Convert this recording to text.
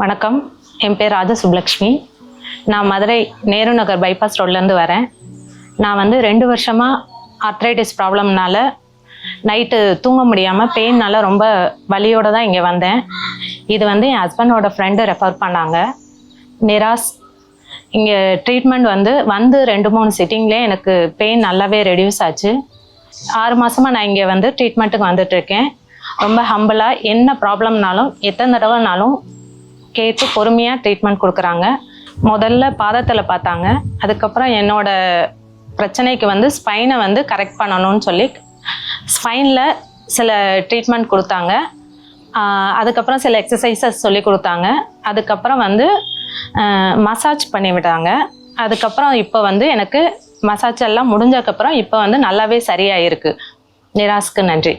வணக்கம். என் பேர் ராஜ சுப்லக்ஷ்மி. நான் மதுரை நேரு நகர் பைபாஸ் ரோட்லேருந்து வரேன். நான் வந்து ரெண்டு வருஷமாக ஆர்த்ரைட்டிஸ் ப்ராப்ளம்னால நைட்டு தூங்க முடியாமல் பெயின்னால ரொம்ப வலியோடு தான் இங்கே வந்தேன். இது வந்து என் ஹஸ்பண்டோட ஃப்ரெண்டு ரெஃபர் பண்ணாங்க. நிராஸ் இங்கே ட்ரீட்மெண்ட் வந்து வந்து ரெண்டு மூணு சிட்டிங்லேயே எனக்கு பெயின் நல்லாவே ரெடியூஸ் ஆச்சு. ஆறு மாதமாக நான் இங்கே வந்து ட்ரீட்மெண்ட்டுக்கு வந்துட்டுருக்கேன் ரொம்ப ஹம்பிளாக என்ன ப்ராப்ளம்னாலும் எத்தனை தடவைனாலும் கேட்டு பொறுமையாக ட்ரீட்மெண்ட் கொடுக்குறாங்க. முதல்ல பாதத்தில் பார்த்தாங்க. அதுக்கப்புறம் என்னோட பிரச்சனைக்கு வந்து ஸ்பைனை வந்து கரெக்ட் பண்ணணும்னு சொல்லி ஸ்பைனில் சில ட்ரீட்மெண்ட் கொடுத்தாங்க. அதுக்கப்புறம் சில எக்ஸசைசஸ் சொல்லி கொடுத்தாங்க. அதுக்கப்புறம் வந்து மசாஜ் பண்ணி விட்டாங்க. அதுக்கப்புறம் இப்போ வந்து எனக்கு மசாஜ் எல்லாம் முடிஞ்சதுக்கப்புறம் இப்போ வந்து நல்லாவே சரியாயிருக்கு. நிராஸ்க்கு நன்றி.